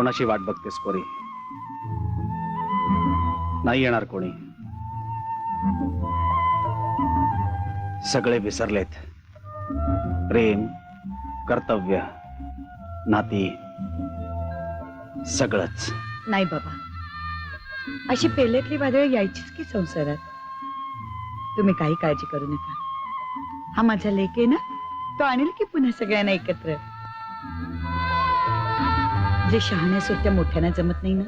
कोणाची वाट बघतेस कोरी नाही येणार कोणी. सगळे विसरलेत. प्रेम कर्तव्य नाती सगळंच. नाही बाबा. अशी पेल्यातली वादळ यायचीच की संसारात? तुम्ही काही काळजी करू नका. हा माझा लेख आहे ना? तो आणेल की पुन्हा सगळ्यांना एकत्र? जे शहाण्या सुट्ट्या मोठ्यांना जमत नाही ना?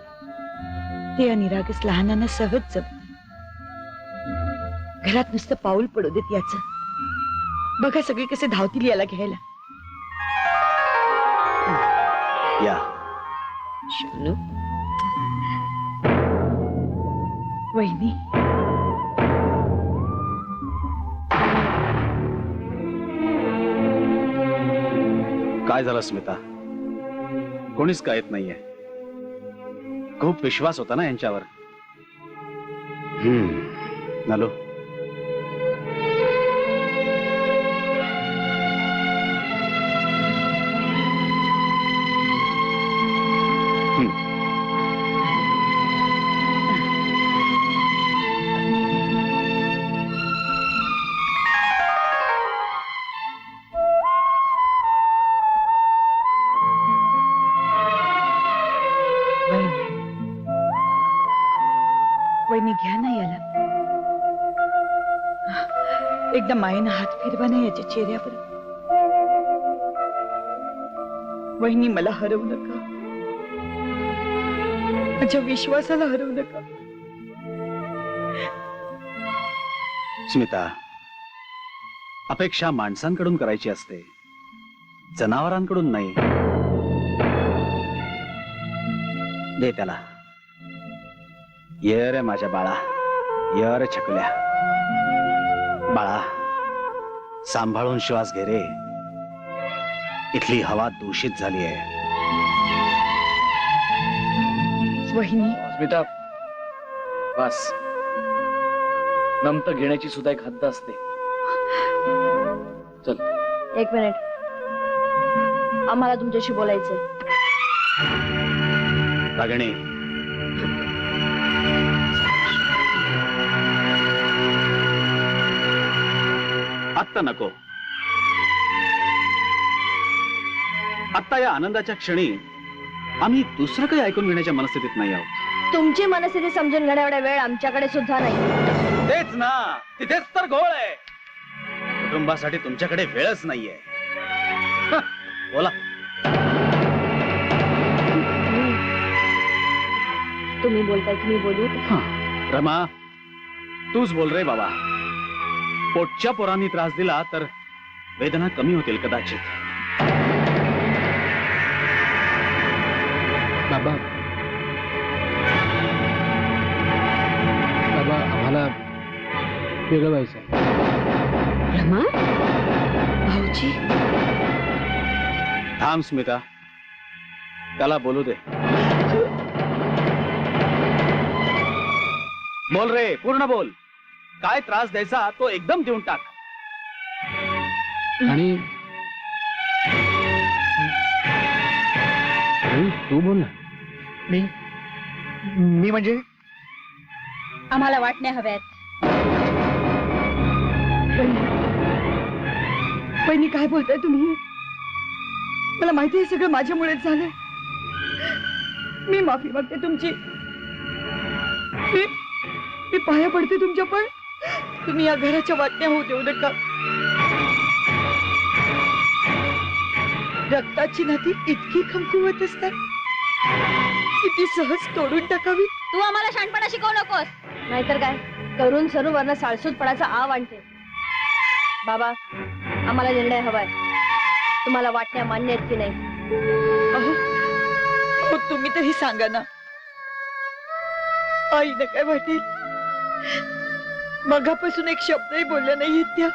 ते या निरागस लहानांना सहज जमत घरात नुसतं पाऊल पडू देत याच. बघा सगळे कसे धावतील याला घ्यायला. या. शोनू. वहिनी. काय झालं स्मिता? कोणीच काय येत नाहीये. खूप विश्वास होता ना यांच्यावर. हम्म. नलो एकदा मायेनं हात फिरवा ना याच्या चेहऱ्यावर. वहिनी मला हरवू नका. माझ्या विश्वासाला हरवू नका. स्मिता अपेक्षा माणसांकडून करायची असते. जनावरांकडून नाही. दे त्याला. ये रे माझ्या बाळा. ये रे छकल्या. बाळा सांभाळून श्वास घे रे. इथली हवा दूषित झाली आहे. वहिनी. स्मिता बस. नमत घेण्याची सुद्धा एक हद्द असते. चल. एक मिनिट. आम्हाला तुमच्याशी बोलायचंय. रागिणी आत्ता नको. आत्ता या आनंदाच्या क्षणी आम्ही दुसरं काही ऐकून घेण्याच्या मनस्थितीत नाही आहोत. तुमची मनस्थिती समजून घेण्या एवढा वेळ आमच्याकडे सुद्धा नाही. तेच ना. तिथेच तर घोळ आहे. कुटुंबासाठी तुमच्याकडे वेळच नाहीये. हं, बोला. तुम्ही बोलताय तुम्ही बोलू? रमा तूच बोल रे बाबा. पोटच्या पोरांनी त्रास दिला तर वेदना कमी होतील कदाचित. बाबा. बाबा आम्हाला वेगळं व्हायचं रमा? भाऊजी? थांब स्मिता. त्याला बोलू दे. बोल रे पूर्ण बोल. काय त्रास द्यायचा तो एकदम देऊन टाक. आणि अरे, तू बोल ना. मी मी म्हणजे? आम्हाला वाटण्या हव्यात. वहिनी काय बोलताय तुम्ही? मला माहिती आहे सगळं माझ्यामुळेच झालंय. मी माफी मागते तुमची. मी मी पाया पडते तुमच्या पण. तुम्ही या घराच्या वाटण्या होऊ देऊ नका. रक्ताची नाती इतकी कमकुवत असतात. किती सहज तोडून टाकावी. तू आम्हाला शाणपणा शिकवू नकोस. नाहीतर काय? करून सरू वरनं साळसूतपणाचा आव आणते. बाबा आम्हाला निर्णय हवाय. तुम्हाला वाटण्या मान्य आहेत की नाही? अहो अहो, तुम्ही तरी सांगा ना. आईनं काय वाटेल मगापासून एक शब्दही बोलल्या नाही त्या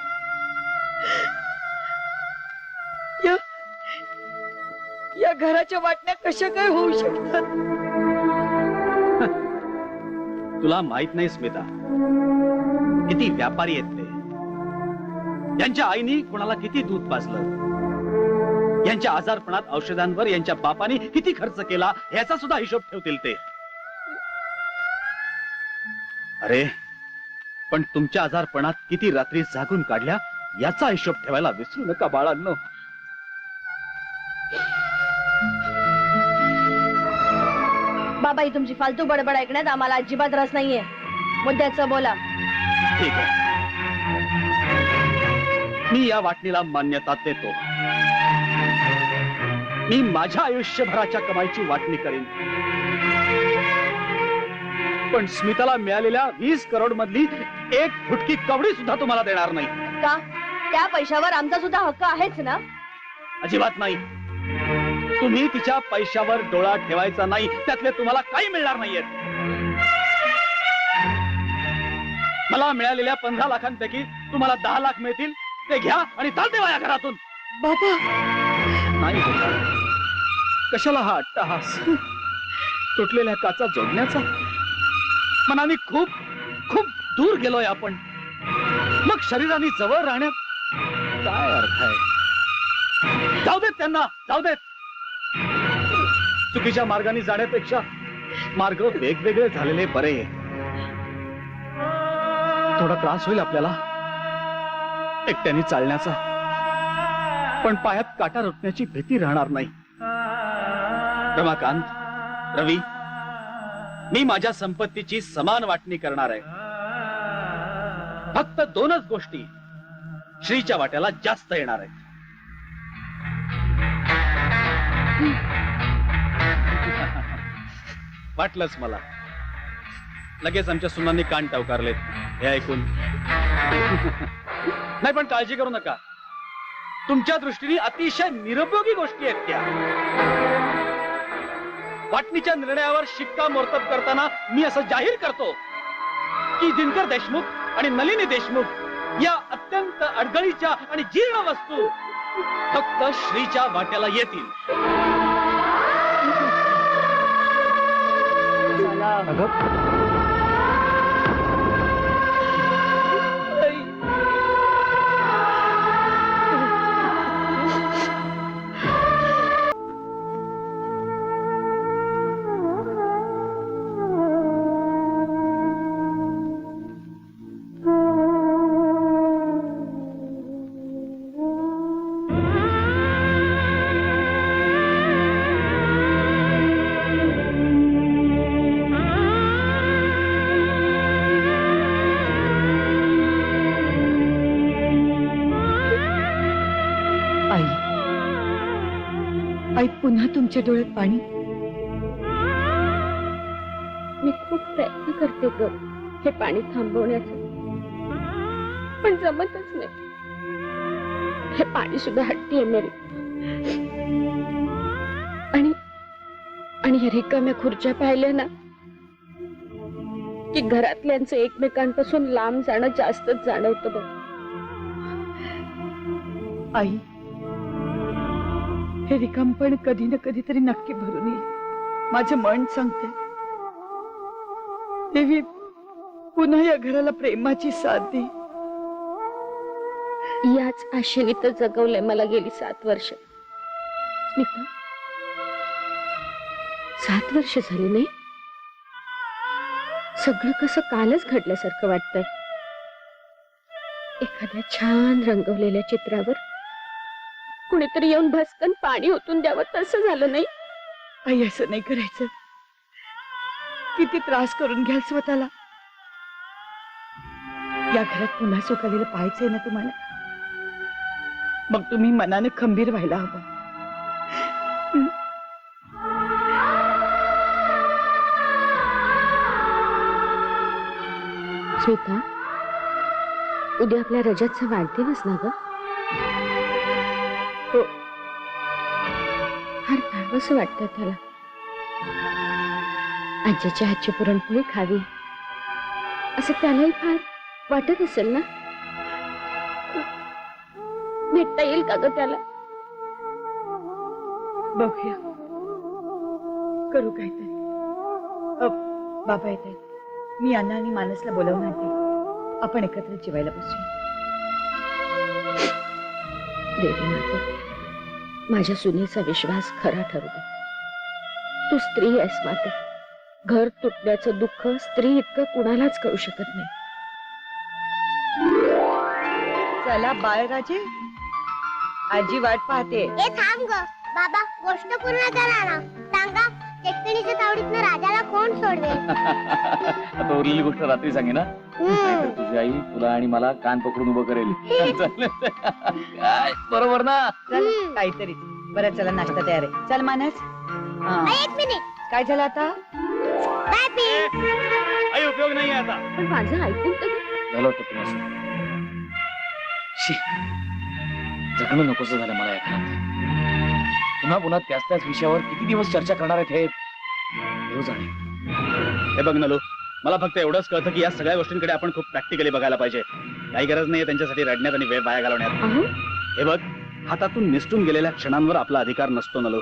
या या घराच्या वाटण्या कशा काय होऊ शकतात? तुला माहीत नाही स्मिता. किती व्यापारी आहेत ते. त्यांच्या आईनी कोणाला किती दूध पाजलं? यांच्या आजारपणात औषधांवर यांच्या बापाने किती खर्च केला? याचा सुद्धा हिशोब ठेवतील ते. अरे पण तुमच्या आजारपणात किती रात्री जागून काढल्या याचा हिशोब ठेवायला विसरू नका बाळांनो. बाबा ही तुमची फालतू बडबड ऐकण्यात आम्हाला अजिबात रस नाहीये. मुद्द्याचं बोला. ठीक आहे. मी या वाटणीला मान्यता देतो. मी माझ्या आयुष्यभराच्या कमाईची वाटणी करीन. पण स्मिताला मिळालेल्या वीस करोड मधली एक फुटकी कवडी सुद्धा तुम्हाला देणार नाही. का? त्या पैशावर आमचा सुद्धा हक्क आहेच ना? अजिबात नाही. तुम्ही तिच्या पैशावर डोळा ठेवायचा नाही त्यातले तुम्हाला काही मिळणार नाहीयेत मला मिळालेल्या पंधरा लाखांपैकी तुम्हाला दहा लाख मिळतील ते घ्या आणि चालते या घरातून. बाबा! नाही. कशाला हा अट्टहास? तुटलेल्या काचा जोडण्याचा? मनाने खूप खूप दूर गेलोय आपण. मग शरीराने जवळ राहण्यात काय अर्थ आहे? जाऊ देत त्यांना जाऊ देत. चुकीच्या मार्गाने जाण्यापेक्षा मार्ग वेगवेगळे झालेले बरे थोडा त्रास होईल आपल्याला एकट्याने चालण्याचा. पण पायात काटा रुटण्याची भीती राहणार नाही. रमाकांत रवी मी माझ्या संपत्तीची समान वाटणी करणार आहे. फक्त दोनच गोष्टी श्रीच्या वाट्याला जास्त येणार आहेत. वाटलंच मला. लगेच आमच्या सुनांनी कान टवकारलेत. हे ऐकून. नाही पण काळजी करू नका. तुमच्या दृष्टीने अतिशय निरुपयोगी गोष्टी आहेत त्या. वाटणीच्या निर्णयावर शिक्कामोर्तब करताना मी असं जाहीर करतो की दिनकर देशमुख आणि नलिनी देशमुख या अत्यंत अडगळीच्या आणि जीर्ण वस्तू फक्त श्रीच्या वाट्याला येतील. अगं आई पुन्हा तुमच्या डोळ्यात पाणी? मी खूप प्रयत्न करते ग हे पाणी थांबवण्याचा. पण जमतच नाही. हे पाणी सुद्धा हट्टी आहे मेरी. आणि आणि रिकाम्या खुर्च्या पाहिल्या ना की घरातल्यांचं एकमेकांपासून लांब जाणं जास्तच जाणवतं बघ. आई हे रिकामपण कधी ना कधीतरी नक्की भरून येईल. माझं मन सांगते देवी पुन्हा या घराला प्रेमाची साथ दे. याच आशेने तर जगवलंय मला गेली सात वर्ष. स्मिता सात वर्ष झाली नाही? सगळं कसं कालच घडल्यासारखं वाटतंय. एखाद्या छान रंगवलेल्या चित्रावर कुणीतरी येऊन भस्कन पाणी ओतून द्यावं तसं झालं नाही. आई असं नाही करायचं. किती त्रास करून घ्याल स्वतःला. या घरात पुन्हा सुखालेलं पाहायचंय ना तुम्हाला? मग तुम्ही मनानं खंबीर व्हायला हवं. स्मिता उद्या आपल्या रजतचा वाढदिवस ना ग? फार वाटतं त्याला. आजीच्या हातची पुरणपोळी खावी. असं त्यालाही फार वाटत असेल ना? भेटता येईल का ग त्याला? बघूया. करू काहीतरी. अ, बाबा येत आहेत. मी अन्ना आणि मानसला बोलवणार नाही. आपण एकत्र जेवायला बसूया. देवी माता. माझ्या सुनेचा विश्वास खरा ठरू दे तू स्त्री आहेस माते. घर तुटण्याचं दुःख स्त्री इतकं कुणालाच कळू शकत नाही. चला बाळराजे. आजी वाट पाहते. ए थांब ग. बाबा गोष्ट पूर्ण करा ना. सांगा तावडीतनं राजाला कोण सोडवेल? आता उरलेली गोष्ट रात्री सांगे ना. नाहीतर तुझी आई? तुला आणि मला कान पकडून उभं करेल. चालेल. काय? बरोबर ना? चल. काहीतरी. बरं चला नाश्ता तयार आहे. चल मानस. हा. एक मिनिट काय झालं आता? उपयोग नाही आता. पण माझं ऐकून तर. झालं असं. शी. जगणं नकोस झालं मला या घरात. पुन्हा पुन्हा त्याच त्याच विषयावर किती दिवस चर्चा करणार आहेत हे? देव जाणे. हे बघ नलू मला फक्त एवढंच कळतं की या सगळ्या गोष्टींकडे आपण खूप प्रॅक्टिकली बघायला पाहिजे. काही गरज नाही त्यांच्यासाठी रडण्यात आणि वेळ वाया घालवण्यात. अहो. हे बघ हातातून निसटून गेलेल्या क्षणांवर आपला अधिकार नसतो नलो.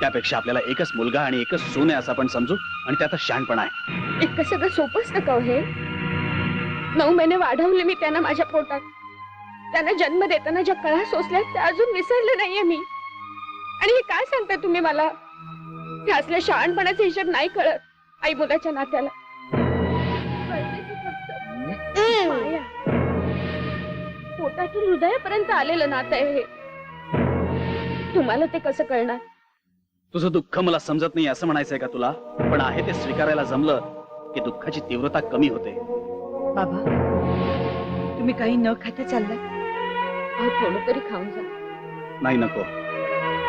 त्यापेक्षा आपल्याला एकच मुलगा आणि एकच सून आहे असं आपण समजू आणि त्यातच शहाणपणा आहे. इतकं सगळं सोपंच नका हो हे? नऊ महिने वाढवले मी त्यांना माझ्या पोटात. त्यांना जन्म देताना ज्या कळा सोसल्या त्या अजून विसरले नाहीये मी. आणि हे काय सांगताय तुम्ही मला? हे असल्या शहाणपणाचा हिशोब नाही कळत. आई मुलाच्या नात्याला. माया. पोटातून हृदयापर्यंत आलेलं नातं आहे हे. तुम्हाला ते कसं कळणार? तुझं दुःख मला समजत नाही असं म्हणायचंय का तुला? पण आहे ते स्वीकारायला जमलं की दुःखाची तीव्रता कमी होते. बाबा तुम्ही काही न खाता चाललाय अहो थोडं तरी खाऊन जा. नाही नको.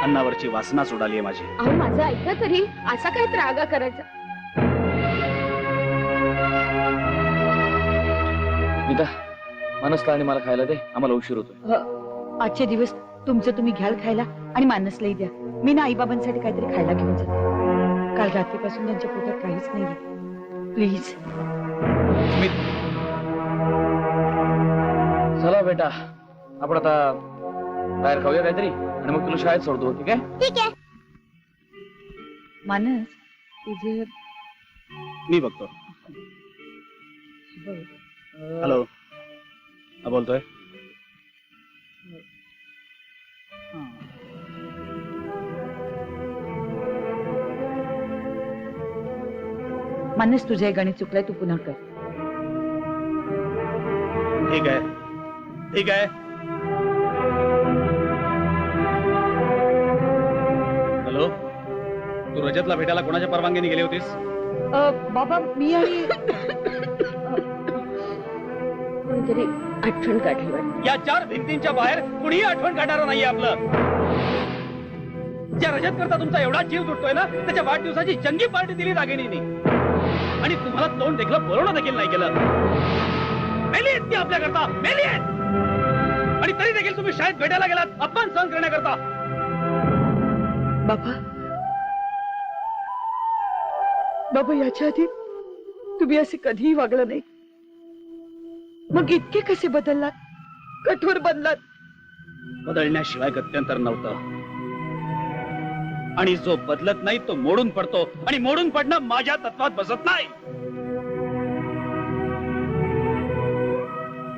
अन्नावरची वासनाच उडाली आहे माझी. अहो माझं ऐका तरी. असा काय त्रागा करायचा? निदा मनसला आणि मला खायला दे. आम्हाला उशीर होतोय. आजचे दिवस तुमचं तुम्ही घ्याल खायला आणि मानसलाही द्या. मी ना आईबाबांसाठी काहीतरी खायला घेऊन जाते. काल रात्रीपासून त्यांच्या पोटात काहीच नाही प्लीज चला बेटा. आपण आता बाहेर खाऊया काहीतरी आणि मग तुला शाळेत सोडतो ठीक आहे? ठीक आहे. मानस तुझे मी बघतो. हॅलो हा बोलतोय मानस तुझे हे गणित चुकलंय तू पुन्हा कर. ठीक आहे. ठीक आहे. हॅलो तू रजतला भेटायला कोणाच्या परवानगीने गेली होतीस? अ, बाबा मी आणि कोणतरी आठवण काढली वाटत. या चार भिंतींच्या बाहेर कुणीही आठवण काढणार नाहीये आपलं. ज्या रजत करता तुमचा एवढा जीव तुटतोय ना त्याच्या वाढदिवसाची जंगी पार्टी दिली रागिणीने आणि तुम्हाला तोंड देखलं बोलवणं देखील नाही केलं. मेली आहेत ती आपल्याकरता मेली आहेत. आणि तरी देखील तुम्ही शाळेत भेटायला गेलात अपमान सहन करण्याकरता. बाबा. बाबा याच्या आधी तुम्ही असे कधीही वागलं नाही. मग इतके कसे बदललात? कठोर बनलात. बदलण्याशिवाय गत्यंतर नव्हतं. आणि जो बदलत नाही तो मोडून पडतो. आणि मोडून पडणं माझ्या तत्वात बसत नाही.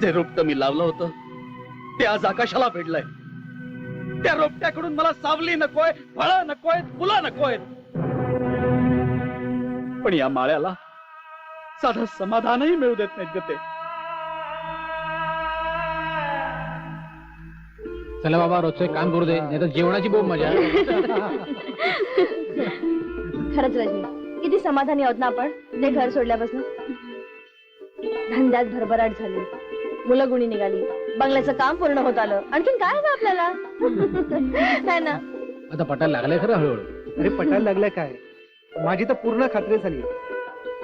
जे रोपट मी लावलं होतं ते आज आकाशाला भेटलंय त्या रोपट्याकडून मला सावली नकोय फळं नकोय फुलं नकोय पण या माळ्याला साधं समाधानही मिळू देत नाहीत ते. चला बाबा रोजचं एक काम करू दे नाही तर जेवणाची बोंब मजा. खरंच रजनी किती समाधानी आहोत ना आपण? ते घर सोडल्यापासून. धंद्यात भरभराट झाली. मुलं गुणी निघाली. बंगल्याचं काम पूर्ण होत आलं. आणखीन काय हवं आपल्याला? काय ना? आता पटायला लागलाय खरं हळूहळू. अरे पटायला लागलाय काय? माझी तर पूर्ण खात्री झाली.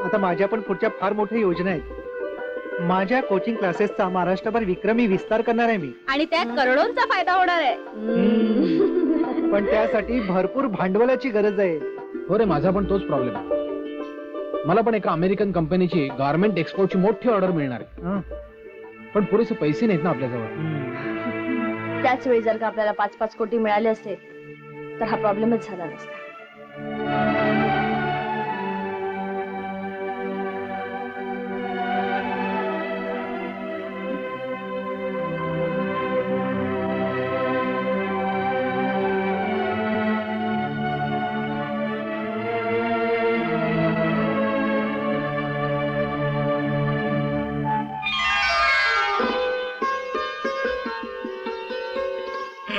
आता माझ्या पण पुढच्या फार मोठ्या योजना आहेत. माझ्या कोचिंग क्लासेसचा महाराष्ट्रभर विक्रमी विस्तार करणार आहे मी. आणि त्यात करोडोंचा फायदा होणार आहे. पण त्यासाठी भरपूर भांडवलाची गरज आहे. हो रे माझा पण तोच प्रॉब्लेम आहे. मला पण एका अमेरिकन कंपनीची गार्मेंट एक्सपोर्टची मोठी ऑर्डर मिळणार आहे. हं. पण पुरेसे पैसे नाहीत ना आपल्याजवळ. त्याच वेळी जर का आपल्याला पाच पाच कोटी मिळाले असते तर हा प्रॉब्लेमच झाला नसता.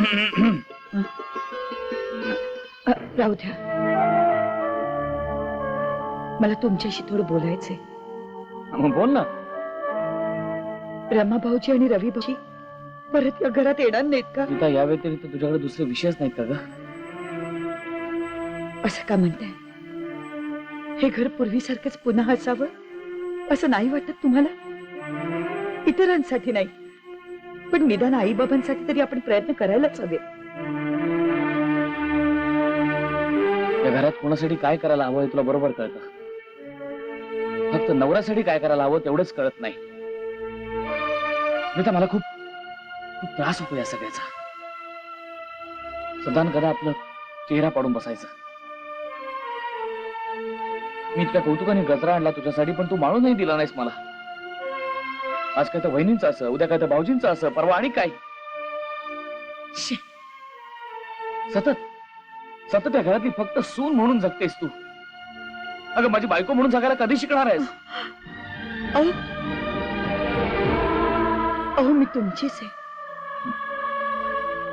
अ, राहू द्या. मला तुमच्याशी थोडं बोलायचंय. मग बोल ना. रमा भाऊजी आणि रवी भाऊजी परत या घरात येणार नाहीत का? गीता या व्यतिरिक्त तुझ्याकडे दुसरे विषयच नाहीत का ग? असं का म्हणताय? हे घर पूर्वीसारखंच पुन्हा असावं? असं नाही वाटत तुम्हाला? इतरांसाठी नाही. पण निदान आई बाबांसाठी तरी आपण प्रयत्न करायलाच हवे. या घरात कोणासाठी काय करायला हवं हे तुला बरोबर कळतं? फक्त नवऱ्यासाठी काय करायला हवं तेवढंच कळत नाही. तर मला खूप खूप त्रास होतो या सगळ्याचा. सदान कदा आपलं चेहरा पाडून बसायचा. मी इतक्या कौतुकाने गजरा आणला तुझ्यासाठी पण तू माळूनही दिला नाहीस मला. आज काय तर वहिनींचं असं उद्या काय तर भाऊजींचं असं परवा आणि काय? शी. सतत. सतत या घरातली फक्त सून म्हणून जगतेस तू. अगं माझी बायको म्हणून जगायला कधी शिकणार आहेस? अहो. अहो मी तुमचीच आहे.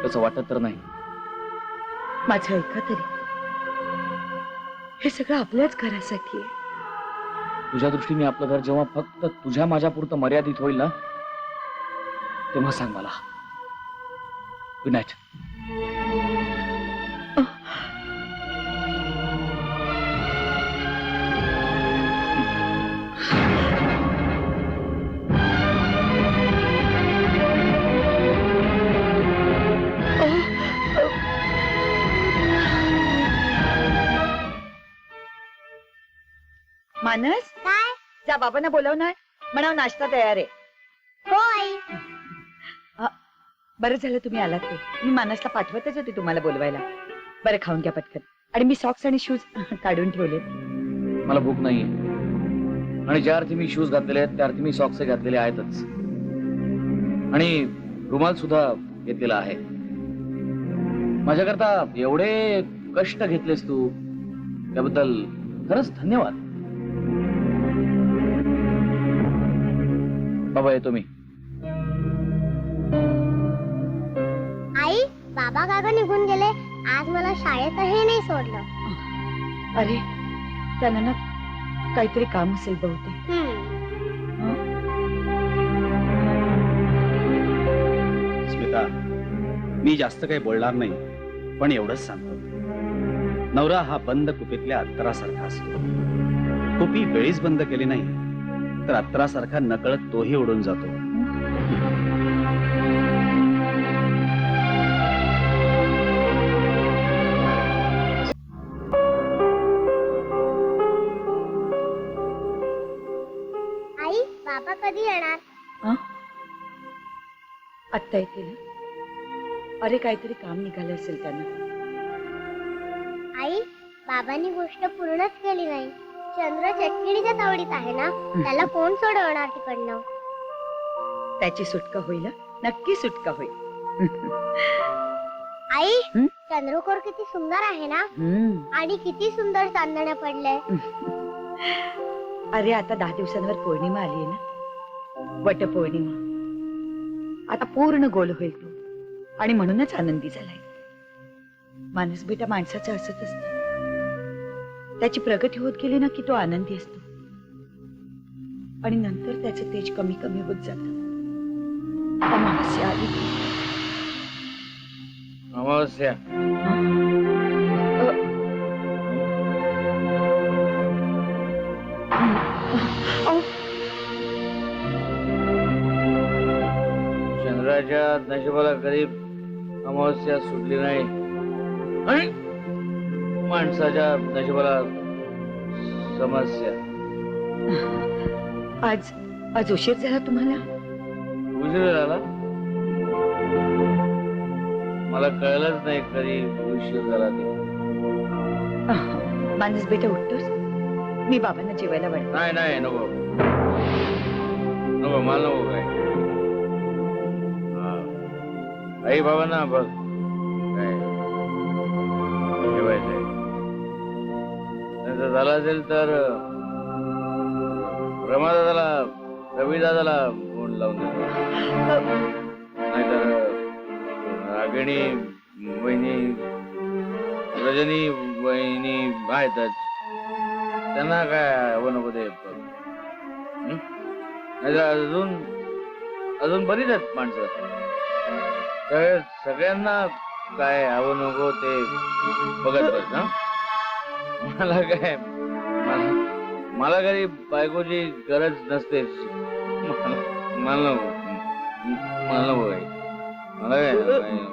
तसं वाटत तर नाही. माझं ऐका तरी. हे सगळं आपल्याच घरासाठी आहे. तुझ्या दृष्टीने आपलं घर जेव्हा फक्त तुझ्या माझ्या पुरतं मर्यादित होईल ना तेव्हा सांग मला. गुड मानस काय? जा बाबांना बोलाव ना. म्हणाव नाश्ता तयार आहे. हो आई बरं झालं तुम्ही आलात ते. मी मानसला पाठवतच होते तुम्हाला बोलवायला. बरं खाऊन घ्या पटकन. आणि मी सॉक्स आणि शूज काढून ठेवले. मला भूक नाहीये. आणि ज्या अर्थी मी शूज घातलेले आहेत त्या अर्थी मी सॉक्स घातलेले आहेतच. आणि रुमाल सुद्धा घेतलेला आहे. माझ्याकरता एवढे कष्ट घेतलेस तू. त्याबद्दल खरंच धन्यवाद. बाबा येतो मी. आई बाबा काका निघून गेले. आज मला शाळेतही नाही सोडलं. अरे त्यांना ना काहीतरी काम असेल बहुतेक. हम्म. स्मिता मी जास्त काही बोलणार नाही पण एवढंच सांगतो. नवरा हा बंद कुपीतल्या अत्तरासारखा असतो. कुपी वेळीच बंद केली नाही तर अत्तरासारखा नकळत तोही उडून जातो. आई बाबा कधी येणार? आत्ता येतील? अरे काहीतरी काम निघालं असेल त्यांना. आई बाबांनी गोष्ट पूर्णच केली नाही. चंद्र चटकिणीच्या तावडीत आहे ना त्याला कोण सोडवणार तिकडनं? त्याची सुटका होईल? नक्की सुटका होईल. आई? चंद्रकोर किती सुंदर आहे ना. आणि किती सुंदर चांदण्या पडले अरे आता दहा दिवसांवर पौर्णिमा आली आहे ना? वट पौर्णिमा आता पूर्ण गोल होईल तो. आणि म्हणूनच आनंदी झालाय. माणूस बेटा माणसाचं असत असत त्याची प्रगती होत गेली ना की तो आनंदी असतो. आणि नंतर त्याचं तेज कमी कमी होत जात. अमावस्या आली अमावस्या. चंद्राच्या नशिबाला कधी अमावस्या सुटली नाही? माणसाच्या नशिबाला समस्या. आज आज उशीर झाला तुम्हाला? उशीर झाला? मला कळलंच नाही कधी उशीर झाला ते माणूस बेटा उठतोस मी बाबांना जेवायला वाढ नाही नाही नको. नको मला नको काय हा. आई बाबांना बघ. झालं असेल तर रमादादाला रविदादाला फोन लावून देतो. नाहीतर रागिणी बहिणी रजनी बहिणी आहेतच त्यांना काय हवं नको ते. अजून अजून बरीच आहेत माणसं. सगळ्यांना काय हवं नको ते बघत बस ना मला काय मला मला घरी बायकोची गरज नसते. मला मला नको मला नको काही मला काय?